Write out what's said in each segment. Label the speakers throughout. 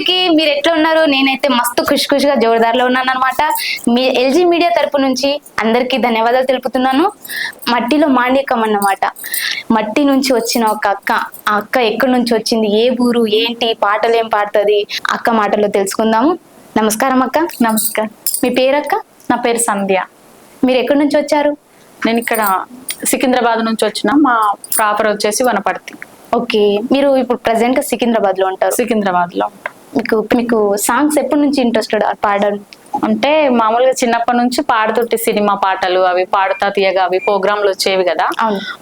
Speaker 1: అందరికి మీరు ఎట్లా ఉన్నారు? నేనైతే మస్తు ఖుషి ఖుషిగా జోరుదార్లో ఉన్నాను అనమాట మీ ఎల్జీ మీడియా తరపు నుంచి అందరికీ ధన్యవాదాలు తెలుపుతున్నాను. మట్టిలో మాండికం అన్నమాట. మట్టి నుంచి వచ్చిన ఒక అక్క ఆ అక్క ఎక్కడి నుంచి వచ్చింది? ఏ ఊరు? ఏంటి? పాటలు ఏం పాడుతుంది? అక్క మాటల్లో తెలుసుకుందాము. నమస్కారం అక్క.
Speaker 2: నమస్కారం.
Speaker 1: మీ పేరక్క
Speaker 2: నా పేరు సంధ్య.
Speaker 1: మీరు ఎక్కడి నుంచి వచ్చారు?
Speaker 2: నేను ఇక్కడ సికింద్రాబాద్ నుంచి వచ్చిన. మా ప్రాపర్ వచ్చేసి వనపర్తి.
Speaker 1: ఓకే. మీరు ఇప్పుడు ప్రజెంట్ సికింద్రాబాద్లో ఉంటారు.
Speaker 2: సికింద్రాబాద్లో ఉంటాం.
Speaker 1: మీకు మీకు సాంగ్స్ ఎప్పటి నుంచి ఇంట్రెస్టెడ్ పాడడం
Speaker 2: అంటే మామూలుగా చిన్నప్పటి నుంచి పాడుతుంటే సినిమా పాటలు అవి పాడుతా తీయగా అవి ప్రోగ్రాంలు వచ్చేవి కదా.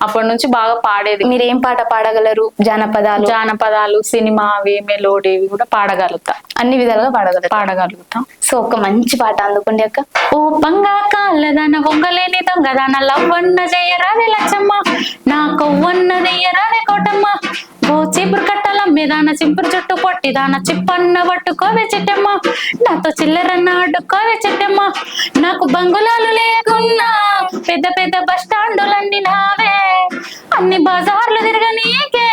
Speaker 2: అప్పటి నుంచి బాగా పాడేది.
Speaker 1: మీరు ఏం పాట పాడగలరు? జానపదాలు?
Speaker 2: జానపదాలు సినిమా అవి మెలోడీ ఇవి కూడా పాడగలుగుతా.
Speaker 1: అన్ని విధాలుగా పాడగలరు
Speaker 2: పాడగలుగుతా.
Speaker 1: సో ఒక మంచి పాట అందుకోండి అక్క.
Speaker 2: ఓ పంగా కాళ్ళదన వంగలేని దొంగదన లవ్వన్న జయరాది లచ్చమ్మ. నా కొవ్వన్న దెయ్యరాది కోటమ్మ. ఓ చీపురు కట్టాల మీదాన చింపురు చుట్టు పొట్టిదాన చిప్పన్న పట్టుకోవే చెట్టమ్మ. నాతో చిల్లరన్న అడ్డుకోవే చెట్టమ్మ. నాకు బంగులాలు లేకున్నా పెద్ద పెద్ద బస్ స్టాండులన్నీ నావే. అన్ని బజార్లు తిరగనీకే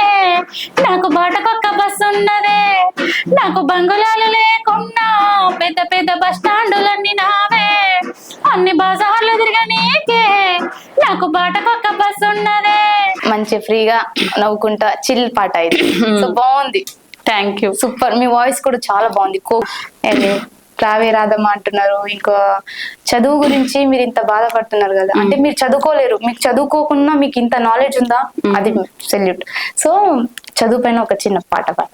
Speaker 2: నాకు. బాటకొక్క బస్ ఉన్నదే. నాకు బంగులాలు లేకున్నా పెద్ద పెద్ద బస్ స్టాండులన్నీ నావే. అన్ని బజార్లు తిరగనీకే నాకు. బాటకొక్క బస్ ఉన్నదే.
Speaker 1: మంచి ఫ్రీగా నవ్వుకుంటా. చిల్ పాట ఇది. సో బాగుంది.
Speaker 2: థ్యాంక్ యూ
Speaker 1: సూపర్ మీ వాయిస్ కూడా చాలా బాగుంది. కో రావే రాదమ్మ అంటున్నారు. ఇంకా చదువు గురించి మీరు ఇంత బాధపడుతున్నారు కదా. అంటే మీరు చదువుకోలేరు. మీకు చదువుకోకుండా మీకు ఇంత నాలెడ్జ్ ఉందా? అది సెల్యూట్ సో చదువు పైన ఒక చిన్న పాట పాడు.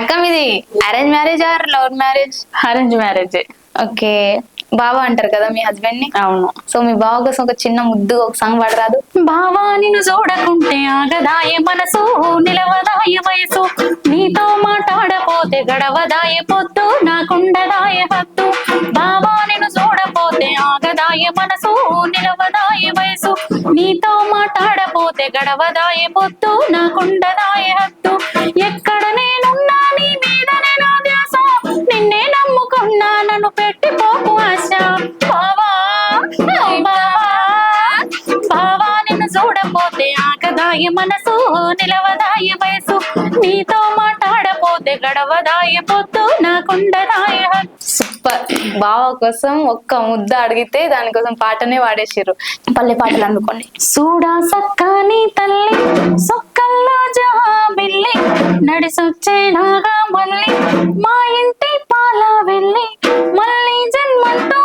Speaker 1: అక్క మీది arrange marriage or love marriage?
Speaker 2: Arrange marriage.
Speaker 1: Okay. బావ అంటారు కదా మీ హస్బెండ్ని.
Speaker 2: అవును.
Speaker 1: సో మీ బావ కోసం ఒక చిన్న ముద్దు ఒక సాంగ్ పాడరాదు.
Speaker 2: బావా నిన్ను చూడకుంటే ఆగదాయ మనసు నిలవదాయ వయసు. నీతో మాట్లాడపోతే గడవదాయ పొద్దు నాకుండదాయ హద్దు. బావా నిన్ను చూడపోతే ఆగదాయ మనసు నిలవదాయ వయసు. నీతో మాట్లాడపోతే గడవదాయ పొద్దు నాకుండదాయ హద్దు. ఎక్కడ నేనున్నా నీ మీదనే నా ధ్యాస నిన్నే నమ్ముకున్నా నన్ను పెట్టిపోకు ఆకదాయ మనసు నిలవదాయ వయసు. నీతో మాట్లాడపోతే గడవదాయ పొద్దు. నాకుండదాయ.
Speaker 1: సూపర్. బావ కోసం ఒక్క ముద్ద అడిగితే దానికోసం పాటనే వాడేసిర్రు పల్లె పాటలు అందుకోండి.
Speaker 2: సూడా సక్కాని తల్లి సొక్కల్లో జహాబిల్లి నడిసొచ్చే నాగా మళ్ళీ మా ఇంటి పాల వెళ్ళి మళ్ళీ జన్మంటూ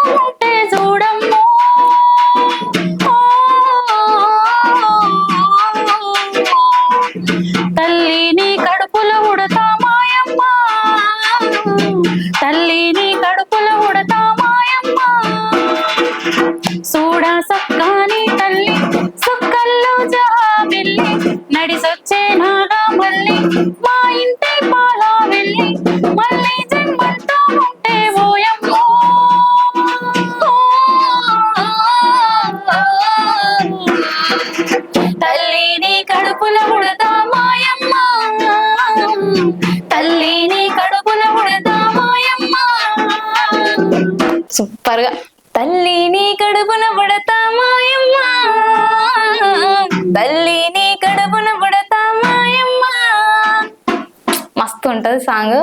Speaker 2: సూడా సక్కాని తల్లి సుక్కల్లో జాబిల్లి నడిసొచ్చే నాగా మళ్ళీ
Speaker 1: సాంగ్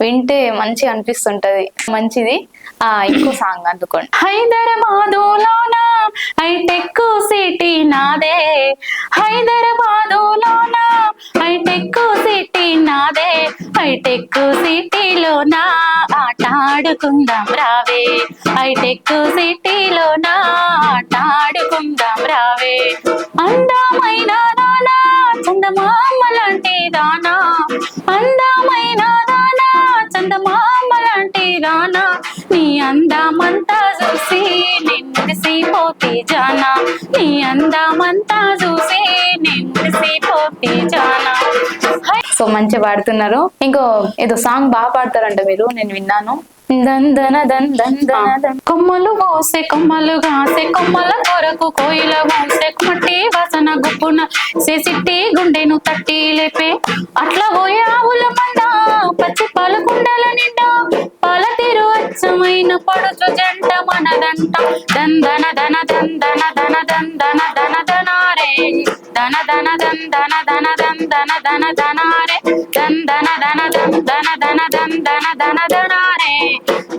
Speaker 1: వింటే మంచిగా అనిపిస్తుంటది. మంచిది. ఆ ఇంకో సాంగ్ అందుకోండి.
Speaker 2: హైదరాబాదులోన? హైటెక్ సిటీ నాదే. హైదరాబాదులోన? హైటెక్ సిటీ నాదే. హైటెక్ సిటీలోన? ఆట ఆడుకుందాం రావే. హైటెక్ సిటీలోన? ఆట ఆడుకుందాం రావే. అంద నీ అందమంతా చూసి నేను మురిసిపోతే జానా.
Speaker 1: సో మంచిగా పాడుతున్నారు. ఇంకో ఏదో సాంగ్ బాగా పాడతారంట మీరు నేను విన్నాను. దందన దన్ దందన దన్
Speaker 2: కొమ్మలు మోసే కొమ్మలు కాసే కొమ్మల కొరకు కోయిల మోసే మట్టి వాసన గుప్పున సేసిట్టి గుండెను తట్టి లేపే. అట్లా పోయే ఆవుల పడుచు జంట మనదంట. దందన దన దందన దన దందన దన దనారే దన దన దందన దన దందన దన దనారే దందన దన దందన దన దందన దన దనారే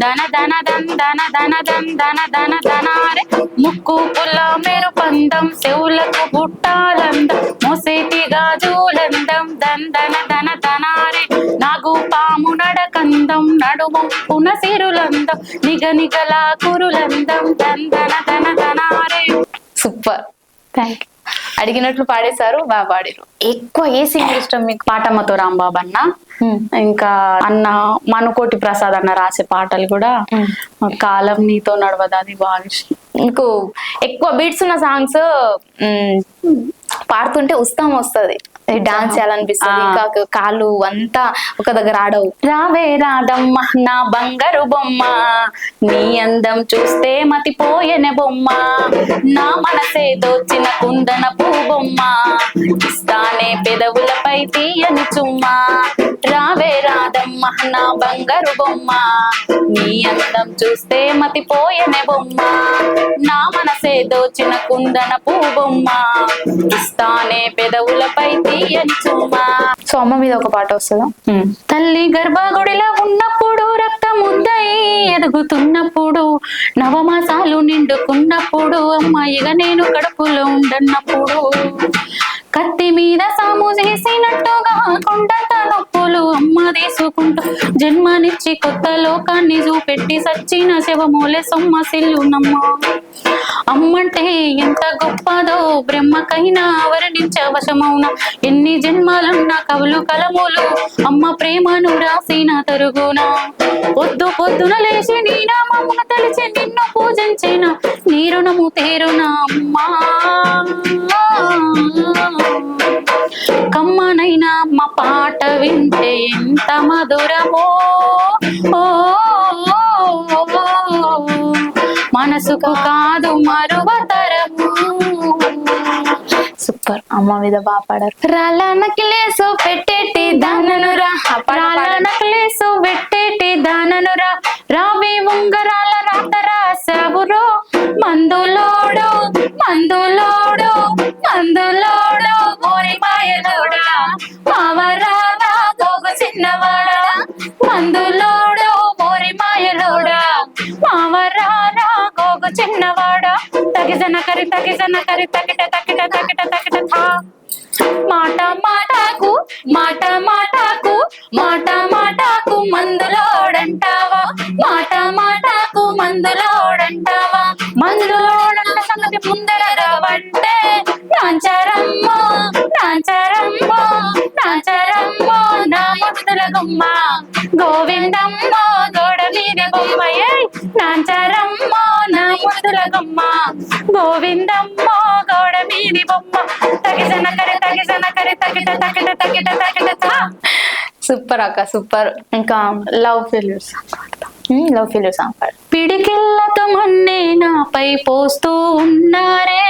Speaker 2: దన దన దన్ దన దన దన్ దన దన దనారే ముక్కు పుల్ల మేరు పందం చెవులకు బుట్టాలందం మోసేటి గాజులందం దన్ దన దన దనారే నాగు పాము నడకందం నడుము పునసిరులందం నిగ నిగలా కురులందం దన్ దన దన దనారే
Speaker 1: సూపర్
Speaker 2: థ్యాంక్ యూ
Speaker 1: అడిగినట్లు పాడేశారు బాగా పాడారు ఎక్కువ ఏ సింగర్ ఇష్టం మీకు
Speaker 2: పాటమ్మతో రాంబాబు అన్న. ఇంకా అన్న మనుకోటి ప్రసాద్ అన్న రాసే పాటలు కూడా. కాలం నీతో నడవదు అది బాగా ఇష్టం
Speaker 1: మీకు ఎక్కువ బీట్స్ ఉన్న సాంగ్స్ పాడుతుంటే ఉత్సాహం వస్తుంది డాన్స్ చేయాలనిపిస్తుంది. ఇంకా కాళ్ళు అంతా ఒక దగ్గర ఆడవు.
Speaker 2: రావే రాదమ్మ నా బంగారు బొమ్మ. నీ అందం చూస్తే మతిపోయెన బొమ్మ. నా మనసే దోచిన కుందన పూ బొమ్మ ఇస్తానే పెదవులపై తీయని చుమ్మ. రావే రాదమ్మ నా బంగారు బొమ్మ. నీ అందం చూస్తే మతిపోయెన బొమ్మ. నా మనసే దోచిన కుందన పూ బొమ్మ ఇస్తానే పెదవులపై చుమ్మ
Speaker 1: సో అమ్మ మీద ఒక పాట వస్తుందా?
Speaker 2: తల్లి గర్భగుడిలో ఉన్నప్పుడు రక్తం ముద్దయి ఎదుగుతున్నప్పుడు నవమాసాలు నిండుకున్నప్పుడు అమ్మాయిగా నేను కడుపులో ఉండన్నప్పుడు కత్తి మీద సాము చేసినట్టుగా కొండ నొప్పులు అమ్మ తీసుకుంటూ జన్మనిచ్చి కొత్త లోకాన్ని చూపెట్టి సచ్చిన శవమూలే సొమ్మసిల్లునమ్మ అమ్మంటే ఎంత గొప్పదో బ్రహ్మకైనా వర్ణించవశమౌన ఎన్ని జన్మాలన్న కవులు కలములు అమ్మ ప్రేమను రాసిన తరుగున. పొద్దు పొద్దున లేచి నీ నామమ్మ తలిచి నిన్ను పూజించిన. నీ రుణము తీరునా అమ్మా. కమ్మనైనా అమ్మ పాట వింటే ఎంత మధురమో. ఓ మనసుకు కాదు మరువతరము.
Speaker 1: సూపర్. అమ్మ మీద బాగా పాడారు రాళ్ళ నకిలేసో పెట్టేటి దానను రా.
Speaker 2: రాళ్ళ. నక్లేసు పెట్టేటి దాననురా రావి ఉంగరాల రాత రాసావురో మందులోడు మందులోడు మందులోడు. ఓరి మాయలోడా. చిన్నవాడా? తగిజన కరి తగిజన కరి తకిట తకిట తకిట తకిట థా. మాట మాటకు మాట మాటకు మాట మాటకు మందులోడంటావా? మాట మాటకు మందులోడంటావా? మందులోడంట సంగతి ముందర రావంటే నాంచారమ్మో నాంచారమ్మో నాంచారమ్మో నా ముద్దుల గుమ్మ. గోవిందమ్మో గోడ మీద బొమ్మయ్య నాంచారమ్మో నా ముద్దుల గోవిందమ్మో గోడ మీది బొమ్మ. తగిజన కరి తగిజన కరి తగిట తగిట తగిట తగిట
Speaker 1: సూపర్ అక్క సూపర్. ఇంకా
Speaker 2: love failures
Speaker 1: love feeler song పాడు.
Speaker 2: పిడికిళ్ళతో మొన్నే నాపై పోస్తూ ఉన్నారే.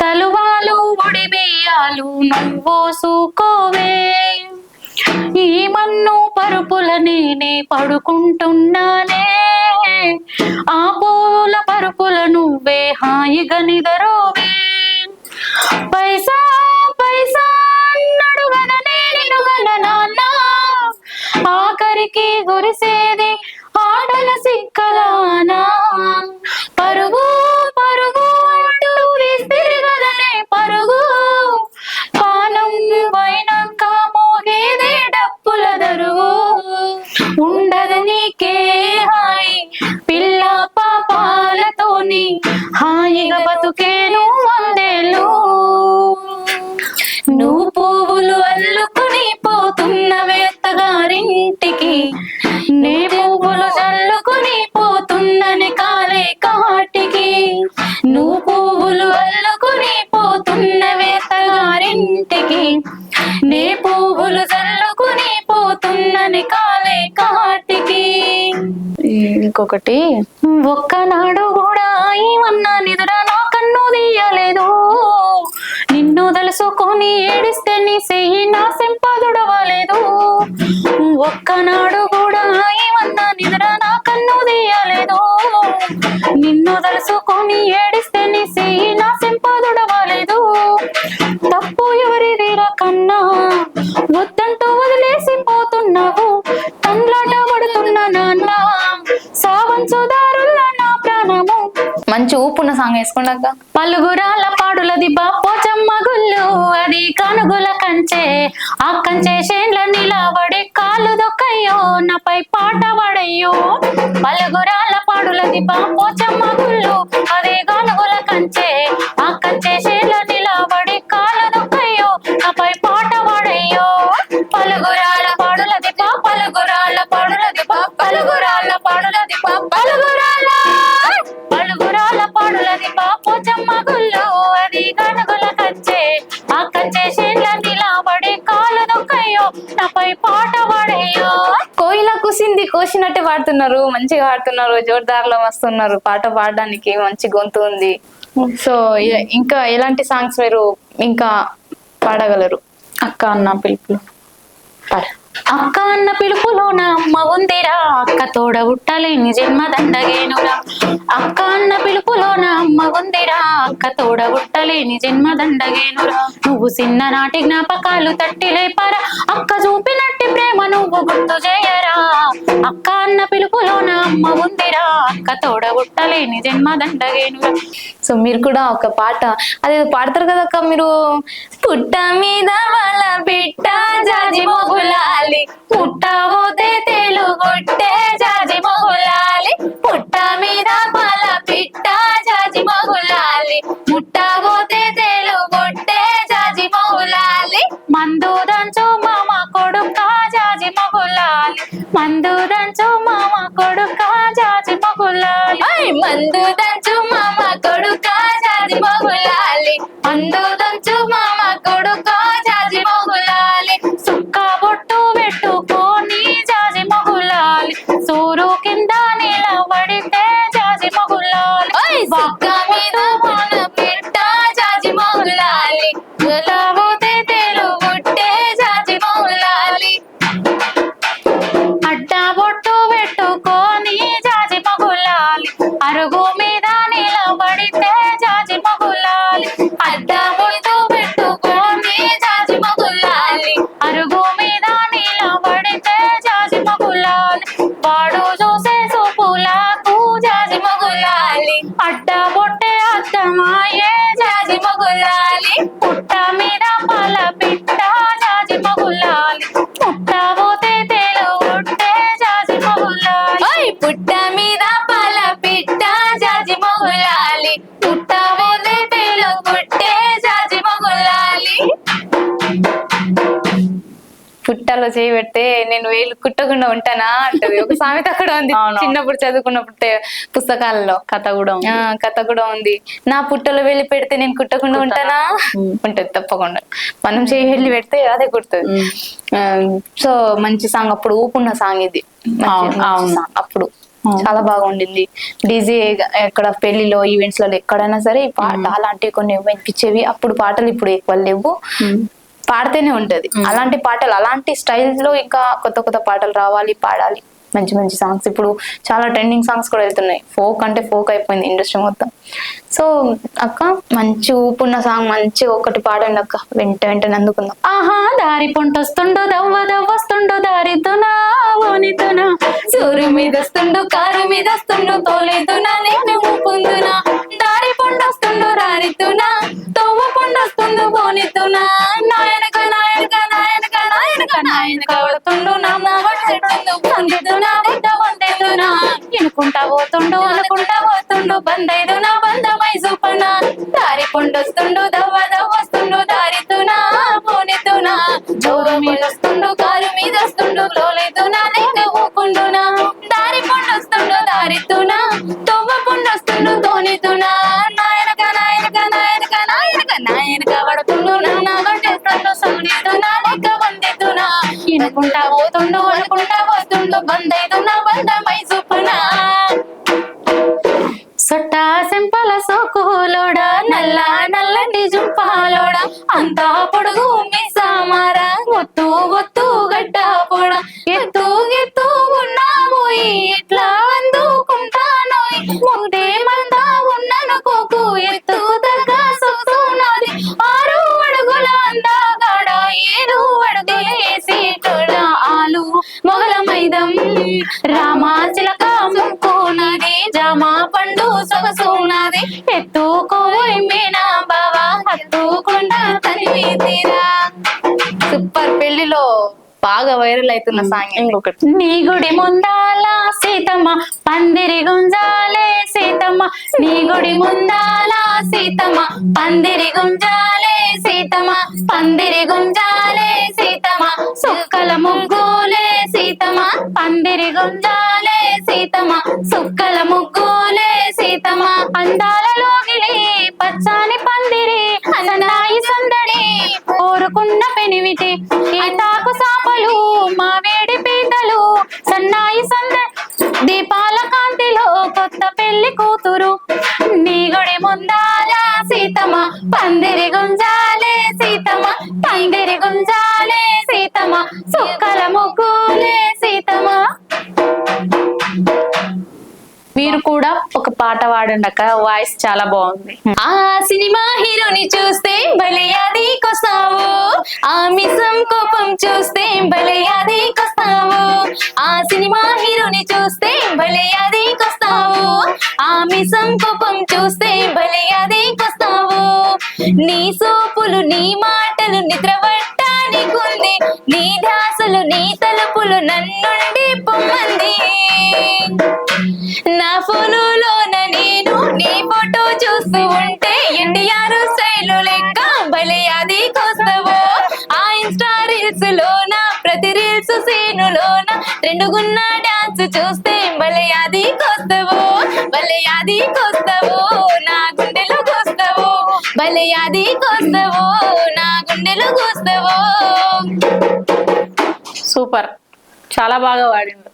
Speaker 2: తలువాలు ఉడి బియ్యాలు నువ్వోసుకోవే ఈ మన్ను పరుపుల నేనే పడుకుంటున్నానే. ఆ పూల పరుపుల నువ్వే హాయిగా నిదరోవే. పైసా పైసా నేనుగన నాన్న. ఆఖరికి గురిసేది పూలు అల్లుకుని పోతున్న వేత్తగారింటికి. నే పువ్వులు చల్లుకుని పోతున్నని కాలే కాటికి. నువ్వు పువ్వులు అల్లుకుని పోతున్న వేత్తగారింటికి. నే పువ్వులు చల్లుకుని పోతున్నని కాలే కాటికి. ఇంకొకటి ఒక్కనాడు
Speaker 1: సాంగ్
Speaker 2: పలుగురాల పాడులది బాపోచమ్మ గుళ్ళు అది కనుగుల కంచె. ఆ కంచే చేన్ల నిలబడి కాలు దొక్కయ్యో నాపై పాట పడయ్యో. పలుగురాల పాడులది బాపోచమ్మ గుళ్ళు అది కనుగుల కంచె. ఆ కంచే చేన్ల దొక్కయ్యో పాట పాడేయో.
Speaker 1: కోయిల కుసింది కోసినట్టే పాడుతున్నారు మంచిగా పాడుతున్నారు జోర్దార్లో వస్తున్నారు పాట పాడడానికి మంచి గొంతు ఉంది. సో ఇంకా ఎలాంటి సాంగ్స్ మీరు ఇంకా పాడగలరు?
Speaker 2: అక్క అన్న పిలుపులు. అక్క అన్న పిలుపులో నా అమ్మ ఉందిరా. అక్క తోడ ఉట్టలేని జన్మ దండగేనురా. అక్క అన్న పిలుపులో నా అమ్మ ఉందిరా. అక్క తోడ ఉట్టలేని జన్మ దండగేనురా. నువ్వు చిన్ననాటి జ్ఞాపకాలు తట్టి లేపరా అక్క చూపినట్టు ప్రేమ నువ్వు గుర్తు చేయరా? అక్క అన్న పిలుపులో నా అమ్మ ఉందిరా. అక్క తోడగుట్టలేని జన్మ దండగేనురా
Speaker 1: సో మీరు కూడా ఒక పాట అదే పాడతారు కదా అక్క మీరు? పుట్ట మీద వాళ్ళ బిట్ట జాజి మొగులాలి. పుట్ట పోతే తెలుగొట్టే జాజి మొగులాలి. పుట్ట మందు
Speaker 2: దంచు మామ కొడుక జాజి మగులాలి. మందు దంచు మామ కొడుక జాజి మొగులాలి.
Speaker 1: మందు దంచు మామ పుట్టలో చేయి పెడితే నేను వేలు కుట్టకుండా ఉంటానా అంటది. ఒక సామెత కూడా ఉంది. చిన్నప్పుడు చదువుకున్నప్పుడు పుస్తకాలలో.
Speaker 2: కథ కూడా
Speaker 1: కథ కూడా ఉంది. నా పుట్టలో వెళ్ళి పెడితే నేను కుట్టకుండా ఉంటానా? ఉంటది తప్పకుండా. మనం చేయి వెళ్ళి పెడితే అదే కుడుతుంది సో మంచి సాంగ్ అప్పుడు ఊపున్న సాంగ్ ఇది. అప్పుడు. చాలా బాగుండింది. డీజే ఎక్కడ పెళ్ళిలో ఈవెంట్స్లలో ఎక్కడైనా సరే ఈ పాట అలాంటివి కొన్ని వినిపించేవి. అప్పుడు పాటలు ఇప్పుడు ఎక్కువ లేవు. పాడితేనే ఉంటది. అలాంటి పాటలు అలాంటి స్టైల్స్లో ఇంకా కొత్త కొత్త పాటలు రావాలి పాడాలి. మంచి మంచి సాంగ్స్ ఇప్పుడు చాలా ట్రెండింగ్ సాంగ్స్ కూడా వెళ్తున్నాయి. ఫోక్ అంటే ఫోక్ అయిపోయింది ఇండస్ట్రీ మొత్తం. సో అక్క మంచి ఊపున్న సాంగ్ మంచి ఒకటి పాడండి అక్క. వెంట వెంటనే అందుకుందాం.
Speaker 2: ఆహా దారి పొంటొస్తుండు దవ్వ దవ్వస్తుండు దారితునా ఓనితునా.
Speaker 1: సూరు మీద వస్తుండు కారు మీద వస్తుండు తోలేదునా నేను ఊపుందునా. దారి పొండొస్తుండు రారితునా. తోవ పొండొస్తుండు పోనితునా నాయనక నాయనక పడుతుండు నా మావడుతుండు పొందుతున్నా వద్ద
Speaker 2: ఇనుకుంటా పోతుండు
Speaker 1: అనుకుంటా పోతుండు బందైదునా బంధమై చూపన. దారి పొండొస్తుండు దవ్వ దవ్వస్తుండు దారితునా పోనితునా జోరు మీద వస్తుండు కారు మీద వస్తుండు లోలేదునా అవుతున్న సాంగ్ ఇంకొకటి.
Speaker 2: నీ గుడి ముందాల సీతమ్మ పందిరి గుంజాలే సీతమ్మ. నీ గుడి ముందాల సీతమ్మ పందిరి గుంజాలే సీతమ పందిరి గుంజాలే సీతమ్మ సుక్కల ముగ్గులే సీతమ్మ పందిరి గుంజాలే సీతమ సుక్కల ముగ్గులే సీతమ అందాలలో పచ్చాని పందిరి అసనాయి సందడి కోరుకున్న పెనిమిటి. ఈ తాకు సాపలు మా వేడి పీతలు సన్నాయి సంద దీపాల కాంతిలో కొత్త పెళ్ళి కూతురు. నీ గుడి ముందాల సీతమ్మ పందిరి గుంజాలే సీతమ్మ పందిరి గుంజాలే సీతమ్మ సుక్కల ముగ్గులే సీతమ్మ.
Speaker 1: మీరు కూడా ఒక పాట పాడండి అక్క వాయిస్ చాలా బాగుంది.
Speaker 2: ఆ సినిమా హీరోని చూస్తే భలే అది కొస్తావు. ఆ మిసం కోపం చూస్తే భలే అది కొస్తావు. ఆ సినిమా హీరోని చూస్తే భలే అది కొస్తావు. ఆ మిసం కోపం చూస్తే భలే అది కొస్తావు. నీ సోపులు నీ మాటలు నిద్రపట్టానికుంది నీ ధ్యాసలు నీ తలుపులు నన్నుండి పొమ్మంది. నా ఫోనులోన నేను నీ ఫోటో చూస్తూ ఉంటే ఎన్టీఆర్ శైలు లెక్క భలే అది కోస్తావు. ఆ ఇన్స్టా రీల్స్ లోన ప్రతి రీల్స్ సీనులోన రెండుగున్న డాన్స్ చూస్తే భలే అది కోస్తావు. భలే అది కోస్తావు. నా అది కోస్తావు నా గుండెలో కోస్తావు.
Speaker 1: సూపర్. చాలా బాగా పాడిండు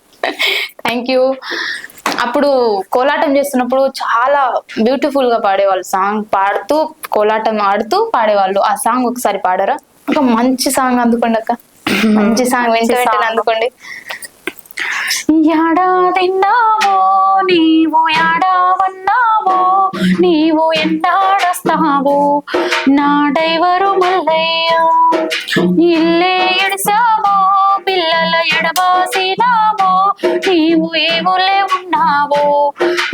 Speaker 1: థ్యాంక్ యూ అప్పుడు కోలాటం చేస్తున్నప్పుడు చాలా బ్యూటిఫుల్గా పాడేవాళ్ళు సాంగ్ పాడుతూ కోలాటం ఆడుతూ పాడేవాళ్ళు. ఆ సాంగ్ ఒకసారి పాడరా? ఒక మంచి సాంగ్ అందుకోండి అక్క. మంచి సాంగ్ వెంట వెంటనే అందుకోండి.
Speaker 2: యాడా తిన్నావో నీవు యాడా వన్నావో నీవు ఎండాడొస్తావో నా డైవరు మల్లయ్య? ఇల్లే ఎడిసావో పిల్లల ఎడబాసినావో? నీవు ఏ ఊళ్ళే ఉన్నావో?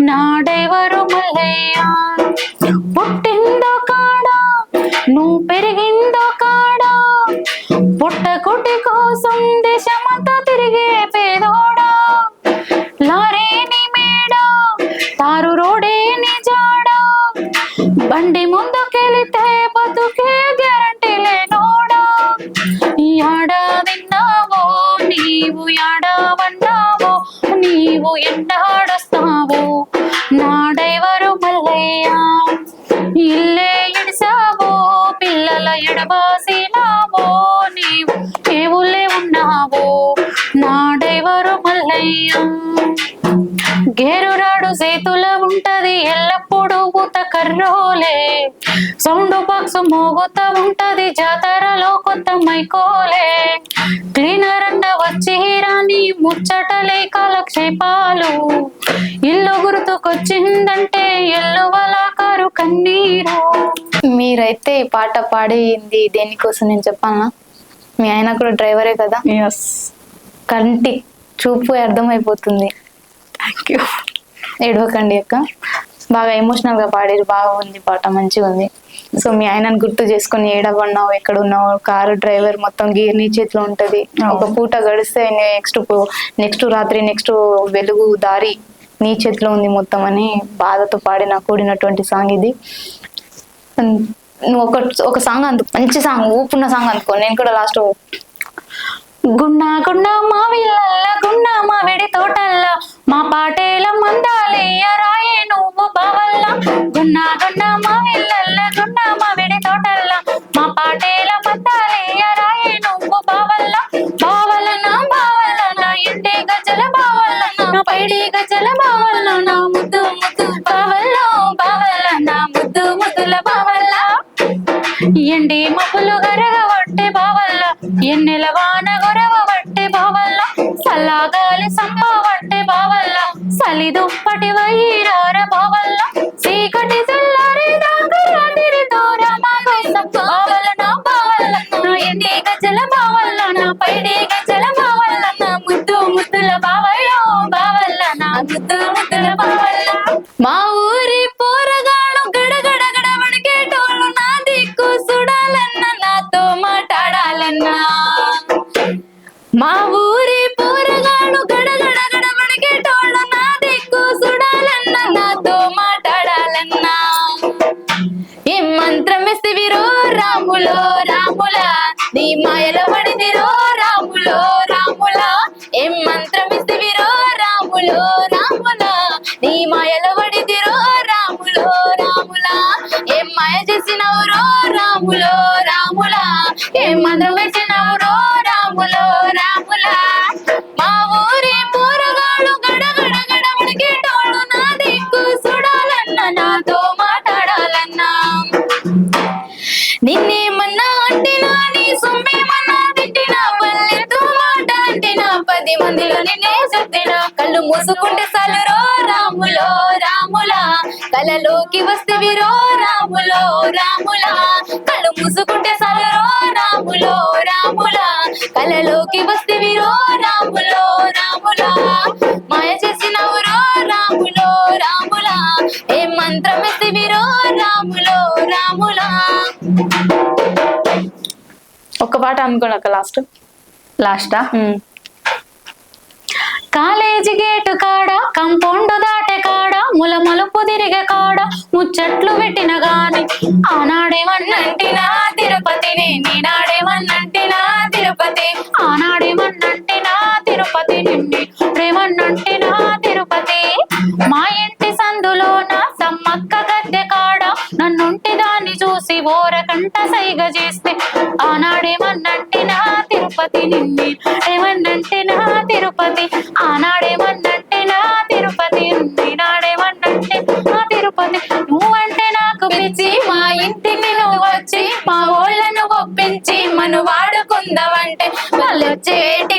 Speaker 2: నా డైవరు మల్లయ్య? పుట్టిందో కాడా? నువ్వు పెరిగి గేరురాడు చేతుల ఉంటది ఎల్లప్పుడూ ఊత కర్రోలే. సౌండ్ బాక్స్ మోగుతా ఉంటది జాతరలో కొత్త మైకోలే. క్లీనర్ అండ వచ్చి రాని ముచ్చటలే కాలక్షేపాలు ఇల్లు గుర్తుకొచ్చిందంటే ఎల్లువలాకారు కన్నీరు.
Speaker 1: మీరైతే ఈ పాట పాడింది దేనికోసం నేను చెప్పాలా మీ ఆయన కూడా డ్రైవరే కదా? కంటి చూపు అర్థమైపోతుంది.
Speaker 2: థ్యాంక్ యూ
Speaker 1: ఏడవకండి అక్క. బాగా ఎమోషనల్గా పాడారు. బాగా ఉంది పాట. మంచిగా ఉంది. సో మీ ఆయనను గుర్తు చేసుకొని ఏడవన్నావు ఎక్కడ ఉన్నావు కారు డ్రైవర్ మొత్తం గీర్ నీ చేతిలో ఉంటది. ఒక పూట గడిస్తే నెక్స్ట్ నెక్స్ట్ రాత్రి నెక్స్ట్ వెలుగు దారి నీ చేతిలో ఉంది మొత్తం అని బాధతో పాడిన కూడినటువంటి సాంగ్ ఇది. నువ్వు ఒక ఒక సాంగ్ అందు మంచి సాంగ్ ఊపున్న సాంగ్ అందుకో. నేను కూడా లాస్ట్
Speaker 2: గున్నా గున్నా మా విల్లల్ల గున్నా మా వెడి తోటల్ల. మా పాటేల మందాలయ్య రాయే నువ్వు బావల్ల. గున్నా గున్నా మా విల్లల్ల గున్నా మా వెడి తోటల్ల. మా పాటేల మందాలయ్య రాయే నువ్వు బావల్ల. బావల్ల నా బావల్ల నా ఇంటి గజల బావల్ల నా పైడి గజల బావల్ల నా ముద్దు ముద్దు బావల్ల బావల్ల నా ముద్దు ముద్దుల బావల్ల. ఎండి మబ్బులు
Speaker 1: గరగబట్టే గాలి సంబంధి బావల్ల సలి దుప్పటి వైరార బావల్ల చీకటి నీ మాయలో పడితే కలలోకి వస్తే విరో రాములో రాములా. మాయ చేసినవురో రాములో రాములా. ఏ మంత్రం వేస్తే విరో రాములో రాములా.
Speaker 3: ఒక పాట అనుకోండి అక్క లాస్ట్
Speaker 1: లాస్టా కాలేజీ గేటు కాడ కంపౌండ్ దాటే కాడ ముల మలుపు తిరిగే కాడ ముచ్చట్లు పెట్టిన గాని. ఆనాడేమన్నంటినా తిరుపతిని నీనాడేమన్నంటినా తిరుపతి. ఆనాడేమన్నంటినా తిరుపతి నిండి ప్రేమన్నంటే నా తిరుపతి. మా ఇంటి సందులోన సమ్మక్క గద్దె కాడ నన్నుంటి దాన్ని చూసి ఓరకంట సైగ చేస్తే ఆనాడేమన్నంటినా తిరుపతి నిండి నిన్ని ఏమన్నంటినా తిరుపతి. ఆనాడేమన్నంటే వాళ్ళు వచ్చేటి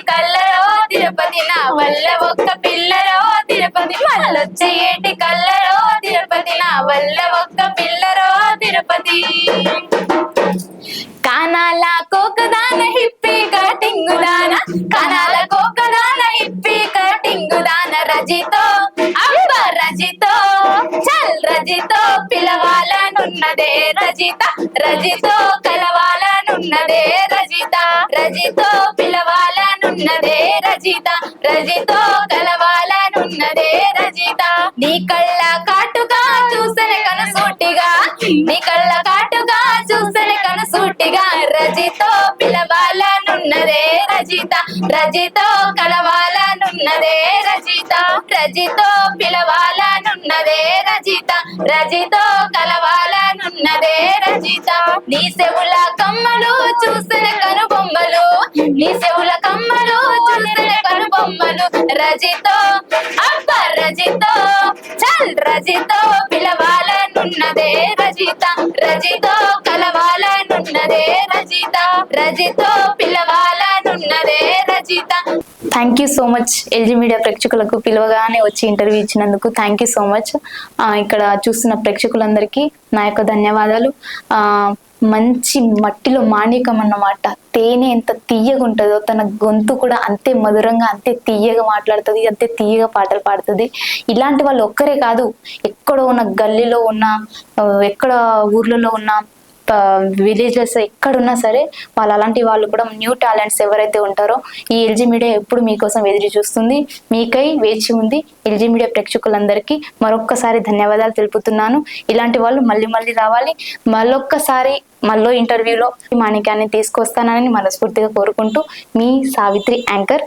Speaker 1: నీ కళ్ళ కాటుక
Speaker 3: thank you so much LG media ప్రేక్షకులకు పిలవగానే వచ్చి ఇంటర్వ్యూ ఇచ్చినందుకు థ్యాంక్ యూ సో మచ్ ఇక్కడ చూస్తున్న ప్రేక్షకులందరికీ నా యొక్క ధన్యవాదాలు. మంచి మట్టిలో మాణికం అన్నమాట తేనె ఎంత తీయగా ఉంటుందో తన గొంతు కూడా అంతే మధురంగా అంతే తీయగా మాట్లాడుతుంది అంతే తీయగా పాటలు పాడుతుంది. ఇలాంటి వాళ్ళు ఒక్కరే కాదు ఎక్కడో ఉన్న గల్లీలో ఉన్న ఎక్కడ ఊర్లలో ఉన్న విలేజెస్ ఎక్కడున్నా సరే వాళ్ళు అలాంటి వాళ్ళు కూడా న్యూ టాలెంట్స్ ఎవరైతే ఉంటారో ఈ ఎల్జీ మీడియా ఎప్పుడు మీకోసం ఎదురు చూస్తుంది. మీకై వేచి ఉంది ఎల్జీ మీడియా ప్రేక్షకులందరికీ మరొక్కసారి ధన్యవాదాలు తెలుపుతున్నాను. ఇలాంటి వాళ్ళు మళ్ళీ మళ్ళీ రావాలి. మళ్ళొక్కసారి మళ్ళీ ఇంటర్వ్యూలో మాణిక్యాన్ని తీసుకొస్తానని మనస్ఫూర్తిగా కోరుకుంటూ మీ సావిత్రి యాంకర్